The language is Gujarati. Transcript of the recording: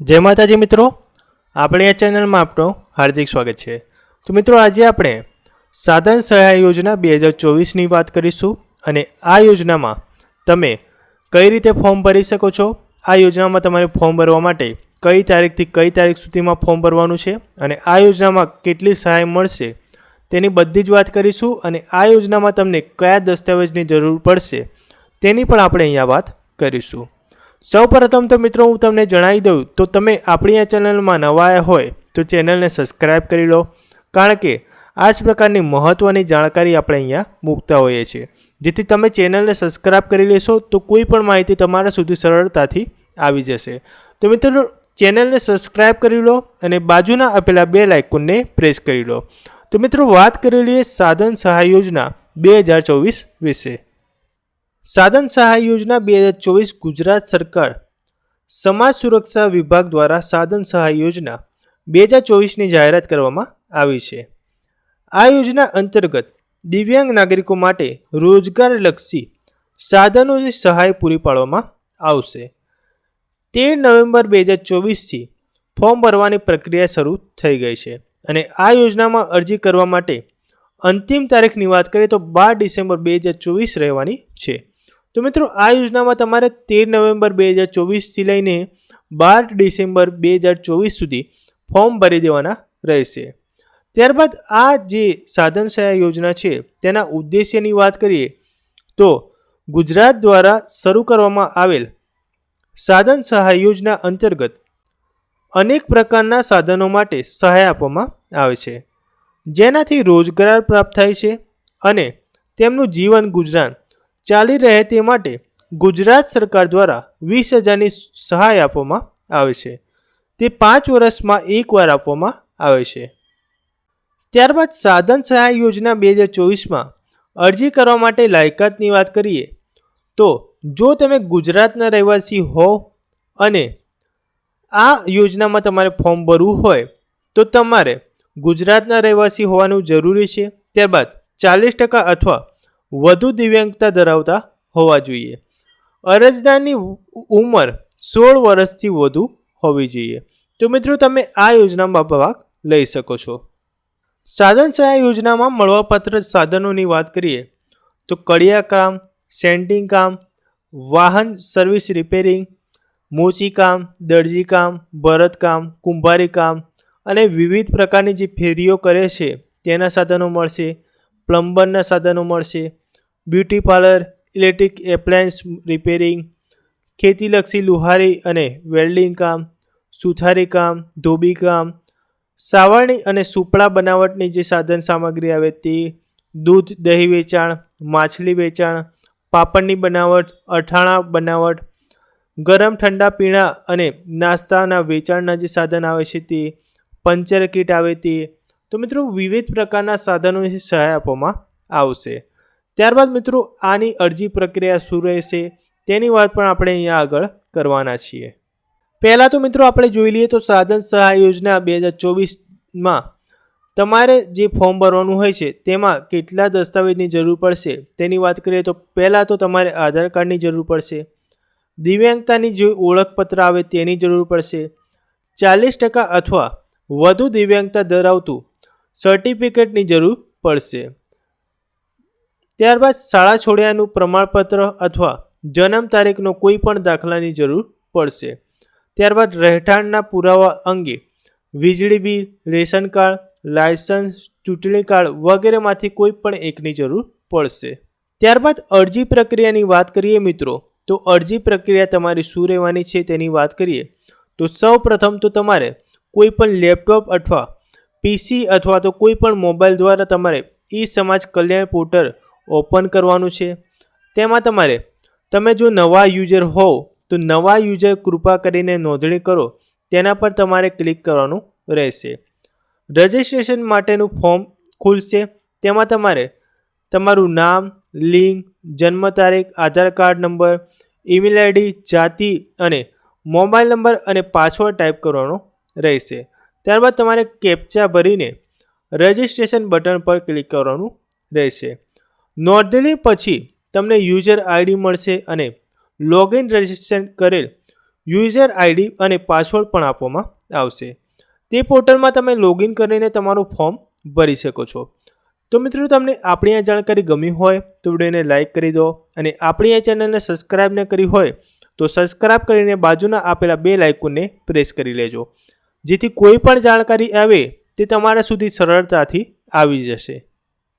જય માતાજી મિત્રો, આપણે આ ચેનલમાં આપનું હાર્દિક સ્વાગત છે. તો મિત્રો, આજે આપણે સાધન સહાય યોજના બે હજાર ચોવીસની વાત કરીશું અને આ યોજનામાં તમે કઈ રીતે ફોર્મ ભરી શકો છો? આ યોજનામાં તમારે ફોર્મ ભરવા માટે કઈ તારીખથી કઈ તારીખ સુધીમાં ફોર્મ ભરવાનું છે અને આ યોજનામાં કેટલી સહાય મળશે તેની બધી જ વાત કરીશું અને આ યોજનામાં તમને કયા દસ્તાવેજની જરૂર પડશે તેની પણ આપણે અહીંયા વાત કરીશું. સૌપ્રથમ તો મિત્રો હું તમને જણાવી દઉં, તો તમે આપણી આ ચેનલમાં નવા આવ્યા હોય, તો ચેનલને સબસ્ક્રાઈબ કરી લો, કારણ કે આ જ પ્રકારની મહત્ત્વની જાણકારી આપણે અહીંયા મૂકતા હોઈએ છીએ. જેથી તમે ચેનલને સબસ્ક્રાઈબ કરી લેશો, તો કોઈ પણ માહિતી તમારા સુધી સરળતાથી આવી જશે. તો મિત્રો, ચેનલને સબસ્ક્રાઈબ કરી લો અને બાજુના આપેલા બે લાઇકોનને પ્રેસ કરી લો. તો મિત્રો, વાત કરી લઈએ સાધન સહાય યોજના બે હજાર ચોવીસ વિશે. સાધન સહાય યોજના બે હજાર ચોવીસ ગુજરાત સરકાર સમાજ સુરક્ષા વિભાગ દ્વારા સાધન સહાય યોજના બે હજાર ચોવીસની જાહેરાત કરવામાં આવી છે. આ યોજના અંતર્ગત દિવ્યાંગ નાગરિકો માટે રોજગારલક્ષી સાધનોની સહાય પૂરી પાડવામાં આવશે. તેર નવેમ્બર બે હજાર ચોવીસથી ફોર્મ ભરવાની પ્રક્રિયા શરૂ થઈ ગઈ છે અને આ યોજનામાં અરજી કરવા માટે અંતિમ તારીખની વાત કરીએ તો બાર ડિસેમ્બર બે હજાર ચોવીસ રહેવાની છે. તો મિત્રો, આ યોજનામાં તમારે તેર નવેમ્બર બે હજાર ચોવીસથી લઈને બાર ડિસેમ્બર બે હજાર ચોવીસ સુધી ફોર્મ ભરી દેવાના રહેશે. ત્યારબાદ આ જે સાધન સહાય યોજના છે, તેના ઉદ્દેશ્યની વાત કરીએ, તો ગુજરાત દ્વારા શરૂ કરવામાં આવેલ સાધન સહાય યોજના અંતર્ગત અનેક પ્રકારના સાધનો માટે સહાય આપવામાં આવે છે. જેનાથી રોજગાર પ્રાપ્ત થાય છે અને તેમનું જીવન ગુજરાન ચાલી રહે તે માટે ગુજરાત સરકાર દ્વારા વીસ હજારની સહાય આપવામાં આવે છે. તે પાંચ વર્ષમાં એકવાર આપવામાં આવે છે. ત્યારબાદ સાધન સહાય યોજના બે હજાર ચોવીસમાં અરજી કરવા માટે લાયકાતની વાત કરીએ તો જો તમે ગુજરાતના રહેવાસી હો અને આ યોજનામાં તમારે ફોર્મ ભરવું હોય તો તમારે ગુજરાતના રહેવાસી હોવાનું જરૂરી છે. ત્યારબાદ ચાલીસ ટકા અથવા વધુ દિવ્યાંગતા ધરાવતા હોવા જોઈએ. અરજદારની ઉંમર સોળ વર્ષથી વધુ હોવી જોઈએ. તો મિત્રો તમે આ યોજનામાં ભાગ લઈ શકો છો. સાધન સહાય યોજનામાં મળવાપાત્ર સાધનોની વાત કરીએ, તો કડિયા કામ, સેન્ટિંગ કામ, વાહન સર્વિસ રિપેરિંગ, મોચી કામ, દરજી કામ ભરતકામ કુંભારી કામ અને વિવિધ પ્રકારની જે ફેરીઓ કરે છે, તેના સાધનો મળશે. પ્લમ્બરના સાધનો મળશે. Beauty parlour, electric appliance repairing, ખેતીલક્ષી લુહારી અને વેલ્ડિંગ કામ, સુથારી કામ, ધોબી કામ, સાવરણી અને સુપડા બનાવટની જે સાધન સામગ્રી આવે તે દૂધ, દહીં વેચાણ, માછલી વેચાણ, પાપડની બનાવટ અઠાણા બનાવટ, ગરમ ઠંડા પીણા અને નાસ્તાના વેચાણના જે સાધન આવે છે તે પંચર કીટ આવે તે તો મિત્રો વિવિધ પ્રકારના સાધનોની સહાય આપવામાં આવશે. ત્યારબાદ મિત્રો આની અરજી પ્રક્રિયા શું રહેશે તેની વાત પણ આપણે અહીંયા આગળ કરવાના છીએ. પહેલાં તો મિત્રો આપણે જોઈ લઈએ તો સાધન સહાય યોજના બે હજાર ચોવીસમાં તમારે જે ફોર્મ ભરવાનું હોય છે તેમાં કેટલા દસ્તાવેજની જરૂર પડશે તેની વાત કરીએ તો પહેલાં તો તમારે આધાર કાર્ડની જરૂર પડશે, દિવ્યાંગતાની જે ઓળખપત્ર આવે તેની જરૂર પડશે, ચાલીસ ટકા અથવા વધુ દિવ્યાંગતા ધરાવતું સર્ટિફિકેટની જરૂર પડશે. ત્યારબાદ શાળા છોડ્યાનું પ્રમાણપત્ર અથવા જન્મ તારીખનો કોઈ પણ દાખલાની જરૂર પડશે. ત્યારબાદ રહેઠાણના પુરાવા અંગે વીજળી બિલ, રેશન કાર્ડ, લાયસન્સ, ચૂંટણી કાર્ડ વગેરેમાંથી કોઈ પણ એકની જરૂર પડશે. ત્યારબાદ અરજી પ્રક્રિયાની વાત કરીએ મિત્રો, તો અરજી પ્રક્રિયા તમારી શું રહેવાની છે તેની વાત કરીએ, તો સૌ પ્રથમ તો તમારે કોઈ પણ લેપટોપ અથવા પીસી અથવા તો કોઈ પણ મોબાઈલ દ્વારા તમારે ઈ સમાજ કલ્યાણ પોર્ટલ ઓપન કરવાનું છે. તેમાં તમારે તમે જો નવા યુઝર હોવ, તો નવા યુઝર કૃપા કરીને નોંધણી કરો. તેના પર તમારે ક્લિક કરવાનું રહેશે. રજિસ્ટ્રેશન માટેનું ફોર્મ ખુલશે. તેમાં તમારે તમારું નામ લિંક જન્મ તારીખ, Aadhaar card number, email ID, જાતિ અને મોબાઈલ નંબર અને પાસવર્ડ ટાઈપ કરવાનો રહેશે. ત્યારબાદ તમારે કેપ્ચા ભરીને રજિસ્ટ્રેશન બટન પર ક્લિક કરવાનું રહેશે. નોંધણી પછી તમને યુઝર આઈડી મળશે અને લોગિન રજિસ્ટ્રેશન કરેલ યુઝર આઈડી અને પાસવર્ડ પણ આપવામાં આવશે. તે પોર્ટલમાં તમે લોગિન કરીને તમારું ફોર્મ ભરી શકો છો. તો મિત્રો, તમને આપણી આ જાણકારી ગમી હોય તો વિડીયોને લાઇક કરી દો અને આપણી આ ચેનલને સબસ્ક્રાઇબ ન કરી હોય તો સબસ્ક્રાઇબ કરીને બાજુના આપેલા બે લાઇકોને પ્રેસ કરી લેજો. જેથી કોઈ પણ જાણકારી આવે તે તમારા સુધી સરળતાથી આવી જશે.